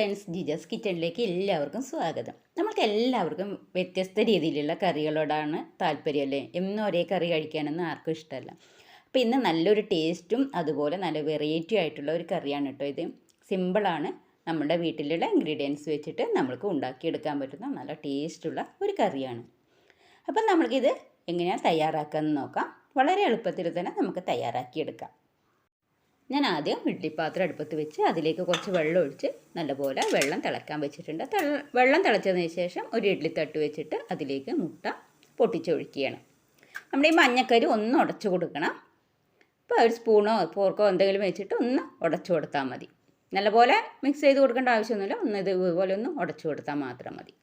Friends ജിജസ് കിച്ചണിലേക്ക് എല്ലാവർക്കും സ്വാഗതം. നമ്മൾക്ക് എല്ലാവർക്കും വ്യത്യസ്ത രീതിയിലുള്ള കറികളോടാണ് താല്പര്യമല്ലേ? എന്നും ഒരേ കറി കഴിക്കാനൊന്നും ആർക്കും ഇഷ്ടമല്ല. അപ്പോൾ ഇന്ന് നല്ലൊരു ടേസ്റ്റും അതുപോലെ നല്ല വെറൈറ്റി ആയിട്ടുള്ള ഒരു കറിയാണ് കേട്ടോ ഇത്. സിമ്പിളാണ്. നമ്മുടെ വീട്ടിലുള്ള ഇൻഗ്രീഡിയൻസ് വെച്ചിട്ട് നമ്മൾക്ക് ഉണ്ടാക്കിയെടുക്കാൻ പറ്റുന്ന നല്ല ടേസ്റ്റുള്ള ഒരു കറിയാണ്. അപ്പം നമ്മൾക്കിത് എങ്ങനെയാണ് തയ്യാറാക്കാമെന്ന് നോക്കാം. വളരെ എളുപ്പത്തിൽ തന്നെ നമുക്ക് തയ്യാറാക്കിയെടുക്കാം. ഞാൻ ആദ്യം ഇഡ്ഡലിപ്പാത്രം അടുപ്പത്ത് വെച്ച് അതിലേക്ക് കുറച്ച് വെള്ളം ഒഴിച്ച് നല്ലപോലെ വെള്ളം തിളക്കാൻ വെച്ചിട്ടുണ്ട്. വെള്ളം തിളച്ചതിന് ശേഷം ഒരു ഇഡ്ഡലി തട്ട് വെച്ചിട്ട് അതിലേക്ക് മുട്ട പൊട്ടിച്ചൊഴിക്കുകയാണ് നമ്മുടെ ഈ മഞ്ഞക്കരി ഒന്ന് ഉടച്ചു കൊടുക്കണം. അപ്പോൾ ഒരു സ്പൂണോ ഫോർക്കോ എന്തെങ്കിലും വെച്ചിട്ട് ഒന്ന് ഉടച്ചു കൊടുത്താൽ മതി. നല്ലപോലെ മിക്സ് ചെയ്ത് കൊടുക്കേണ്ട ആവശ്യമൊന്നുമില്ല. ഒന്ന് ഇത് ഇതുപോലെ ഒന്ന് ഉടച്ചു കൊടുത്താൽ മാത്രം മതി.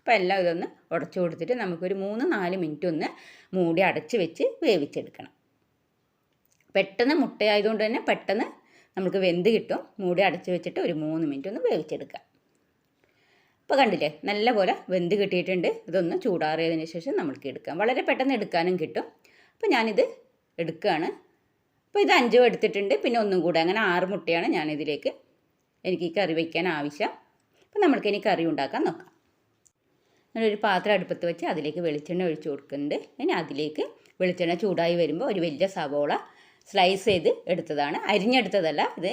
അപ്പോൾ എല്ലാം ഇതൊന്ന് ഉടച്ചു കൊടുത്തിട്ട് നമുക്കൊരു മൂന്ന് നാല് മിനിറ്റ് ഒന്ന് മൂടി അടച്ച് വെച്ച് വേവിച്ചെടുക്കണം. പെട്ടെന്ന് മുട്ടയായതുകൊണ്ട് തന്നെ പെട്ടെന്ന് നമുക്ക് വെന്ത് കിട്ടും. മൂടി അടച്ച് വെച്ചിട്ട് ഒരു മൂന്ന് മിനിറ്റ് ഒന്ന് വേവിച്ചെടുക്കുക. ഇപ്പോൾ കണ്ടില്ലേ നല്ലപോലെ വെന്ത് കിട്ടിയിട്ടുണ്ട്. ഇതൊന്ന് ചൂടാറിയതിന് ശേഷം നമുക്ക് എടുക്കാം. വളരെ പെട്ടെന്ന് എടുക്കാനും കിട്ടും. അപ്പോൾ ഞാനിത് എടുക്കുകയാണ്. അപ്പോൾ ഇത് അഞ്ചും എടുത്തിട്ടുണ്ട്. പിന്നെ ഒന്നും കൂടെ. അങ്ങനെ ആറ് മുട്ടയാണ് ഞാനിതിലേക്ക് എനിക്ക് ഈ കറി വയ്ക്കാൻ ആവശ്യം. അപ്പോൾ നമ്മൾക്ക് ഇനി കറി ഉണ്ടാക്കാൻ നോക്കാം. ഞാനൊരു പാത്രം അടുപ്പത്ത് വെച്ച് അതിലേക്ക് വെളിച്ചെണ്ണ ഒഴിച്ച് കൊടുക്കുന്നുണ്ട്. ഇനി അതിലേക്ക് വെളിച്ചെണ്ണ ചൂടായി വരുമ്പോൾ ഒരു വലിയ സവോള സ്ലൈസ് ചെയ്ത് എടുത്തതാണ്. അരിഞ്ഞെടുത്തതല്ല ഇത്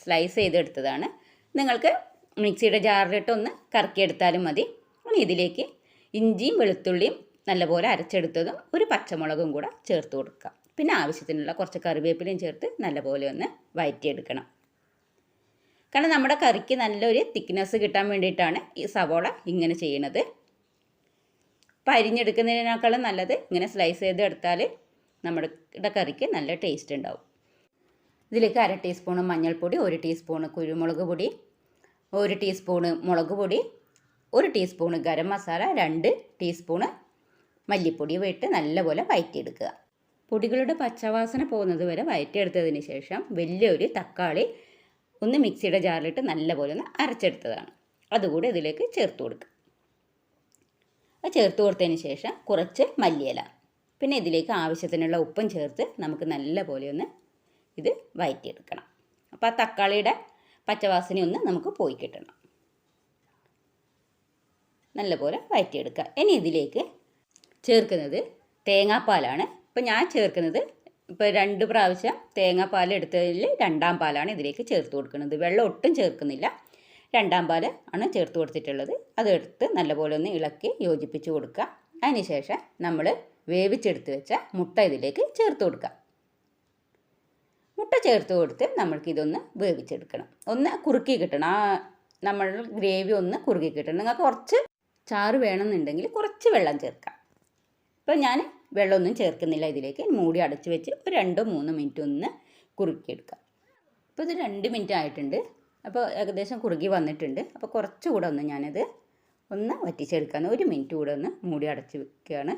സ്ലൈസ് ചെയ്ത് എടുത്തതാണ്. നിങ്ങൾക്ക് മിക്സിയുടെ ജാറിലിട്ട് ഒന്ന് കറക്കിയെടുത്താലും മതി. ഇനി ഇതിലേക്ക് ഇഞ്ചിയും വെളുത്തുള്ളിയും നല്ലപോലെ അരച്ചെടുത്തതും ഒരു പച്ചമുളകും കൂടെ ചേർത്ത് കൊടുക്കാം. പിന്നെ ആവശ്യത്തിനുള്ള കുറച്ച് കറിവേപ്പിലയും ചേർത്ത് നല്ലപോലെ ഒന്ന് വയറ്റിയെടുക്കണം. കാരണം നമ്മുടെ കറിക്ക് നല്ലൊരു തിക്നെസ് കിട്ടാൻ വേണ്ടിയിട്ടാണ് ഈ സവോള ഇങ്ങനെ ചെയ്യണത്. അപ്പം അരിഞ്ഞെടുക്കുന്നതിനേക്കാളും നല്ലത് ഇങ്ങനെ സ്ലൈസ് ചെയ്ത് എടുത്താൽ നമ്മുടെ കറിക്ക് നല്ല ടേസ്റ്റ് ഉണ്ടാവും ഇതിലേക്ക് അര ടീസ്പൂണ് മഞ്ഞൾപ്പൊടി ഒരു ടീസ്പൂണ് കുരുമുളക് പൊടി ഒരു ടീസ്പൂണ് മുളക് പൊടി ഒരു ടീസ്പൂണ് ഗരം മസാല രണ്ട് ടീസ്പൂണ് മല്ലിപ്പൊടി ഇട്ട് നല്ലപോലെ വയറ്റിയെടുക്കുക. പൊടികളുടെ പച്ചവാസന പോകുന്നത് വരെ വയറ്റിയെടുത്തതിന് ശേഷം വലിയൊരു തക്കാളി ഒന്ന് മിക്സിയുടെ ജാറിലിട്ട് നല്ലപോലെ ഒന്ന് അരച്ചെടുത്തതാണ്. അതുകൂടി ഇതിലേക്ക് ചേർത്ത് കൊടുക്കുക. അത് ചേർത്ത് കൊടുത്തതിന് ശേഷം കുറച്ച് മല്ലിയില. പിന്നെ ഇതിലേക്ക് ആവശ്യത്തിനുള്ള ഉപ്പും ചേർത്ത് നമുക്ക് നല്ല പോലെ ഒന്ന് ഇത് വയറ്റിയെടുക്കണം. അപ്പോൾ ആ തക്കാളിയുടെ പച്ചവാസന ഒന്ന് നമുക്ക് പോയി കിട്ടണം. നല്ലപോലെ വയറ്റിയെടുക്കുക. ഇനി ഇതിലേക്ക് ചേർക്കുന്നത് തേങ്ങാപ്പാലാണ്. ഇപ്പോൾ ഞാൻ ചേർക്കുന്നത് ഇപ്പോൾ രണ്ട് പ്രാവശ്യം തേങ്ങാപ്പാൽ എടുത്തതിൽ രണ്ടാം പാലാണ് ഇതിലേക്ക് ചേർത്ത് കൊടുക്കുന്നത്. വെള്ളം ഒട്ടും ചേർക്കുന്നില്ല. രണ്ടാം പാൽ ആണ് ചേർത്ത് കൊടുത്തിട്ടുള്ളത്. അതെടുത്ത് നല്ലപോലെ ഒന്ന് ഇളക്കി യോജിപ്പിച്ച് കൊടുക്കുക. അതിനുശേഷം നമ്മൾ വേവിച്ചെടുത്ത് വെച്ച മുട്ട ഇതിലേക്ക് ചേർത്ത് കൊടുക്കാം. മുട്ട ചേർത്ത് കൊടുത്ത് നമ്മൾക്കിതൊന്ന് വേവിച്ചെടുക്കണം. ഒന്ന് കുറുക്കി കിട്ടണം. ആ നമ്മൾ ഗ്രേവി ഒന്ന് കുറുക്കി കിട്ടണം. നിങ്ങൾക്ക് കുറച്ച് ചാറ് വേണമെന്നുണ്ടെങ്കിൽ കുറച്ച് വെള്ളം ചേർക്കാം. ഇപ്പം ഞാൻ വെള്ളമൊന്നും ചേർക്കുന്നില്ല. ഇതിലേക്ക് മൂടി അടച്ച് വെച്ച് ഒരു രണ്ടോ മൂന്നോ മിനിറ്റ് ഒന്ന് കുറുക്കിയെടുക്കാം. ഇപ്പോൾ ഇത് രണ്ട് മിനിറ്റ് ആയിട്ടുണ്ട്. അപ്പോൾ ഏകദേശം കുറുകി വന്നിട്ടുണ്ട്. അപ്പോൾ കുറച്ചുകൂടെ ഒന്ന് ഞാനത് ഒന്ന് വറ്റിച്ചെടുക്കാൻ ഒരു മിനിറ്റ് കൂടെ ഒന്ന് മൂടി അടച്ച് വെക്കുകയാണ്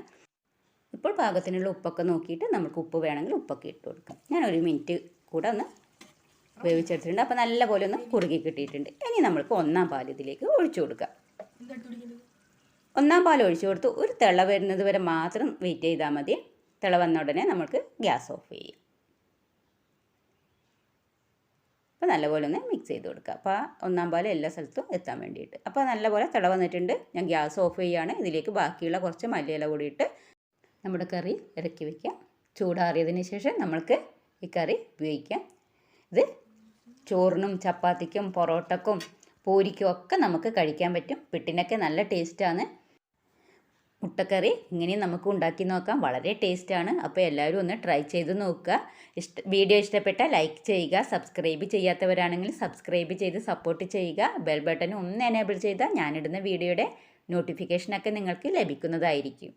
ഇപ്പോൾ പാകത്തിനുള്ള ഉപ്പൊക്കെ നോക്കിയിട്ട് നമുക്ക് ഉപ്പ് വേണമെങ്കിൽ ഉപ്പൊക്കെ ഇട്ട് കൊടുക്കാം. ഞാൻ ഒരു മിനിറ്റ് കൂടെ ഒന്ന് വേവിച്ചെടുത്തിട്ടുണ്ട്. അപ്പോൾ നല്ലപോലെ ഒന്ന് കുറുകി കിട്ടിയിട്ടുണ്ട്. ഇനി നമ്മൾക്ക് ഒന്നാം പാൽ ഇതിലേക്ക് ഒഴിച്ചു കൊടുക്കാം. ഒന്നാം പാൽ ഒഴിച്ചു കൊടുത്ത്. ഒരു തിള വരുന്നത് വരെ മാത്രം വെയിറ്റ് ചെയ്താൽ മതി. തിള വന്ന ഉടനെ നമുക്ക് ഗ്യാസ് ഓഫ് ചെയ്യാം അപ്പോൾ നല്ലപോലെ ഒന്ന് മിക്സ് ചെയ്ത് കൊടുക്കുക. അപ്പോൾ ആ ഒന്നാം പാൽ എല്ലാ സ്ഥലത്തും എത്താൻ വേണ്ടിയിട്ട്. അപ്പോൾ നല്ലപോലെ തിള വന്നിട്ടുണ്ട്. ഞാൻ ഗ്യാസ് ഓഫ് ചെയ്യുകയാണ് ഇതിലേക്ക് ബാക്കിയുള്ള കുറച്ച് മല്ലിയില കൂടിയിട്ട് നമ്മുടെ കറി ഇറക്കി വയ്ക്കാം ചൂടാറിയതിന് ശേഷം നമ്മൾക്ക് ഈ കറി ഉപയോഗിക്കാം. ഇത് ചോറിനും ചപ്പാത്തിക്കും പൊറോട്ടക്കും പൂരിക്കും ഒക്കെ നമുക്ക് കഴിക്കാൻ പറ്റും. പിട്ടിനൊക്കെ നല്ല ടേസ്റ്റാണ് മുട്ടക്കറി ഇങ്ങനെയും നമുക്ക് ഉണ്ടാക്കി നോക്കാം. വളരെ ടേസ്റ്റാണ് അപ്പോൾ എല്ലാവരും ഒന്ന് ട്രൈ ചെയ്ത് നോക്കുക. ഇഷ്ട വീഡിയോ ഇഷ്ടപ്പെട്ടാൽ ലൈക്ക് ചെയ്യുക. സബ്സ്ക്രൈബ് ചെയ്യാത്തവരാണെങ്കിൽ സബ്സ്ക്രൈബ് ചെയ്ത് സപ്പോർട്ട് ചെയ്യുക. ബെൽ ബട്ടൺ ഒന്ന് എനേബിൾ ചെയ്താൽ ഞാനിടുന്ന വീഡിയോയുടെ നോട്ടിഫിക്കേഷനൊക്കെ നിങ്ങൾക്ക് ലഭിക്കുന്നതായിരിക്കും.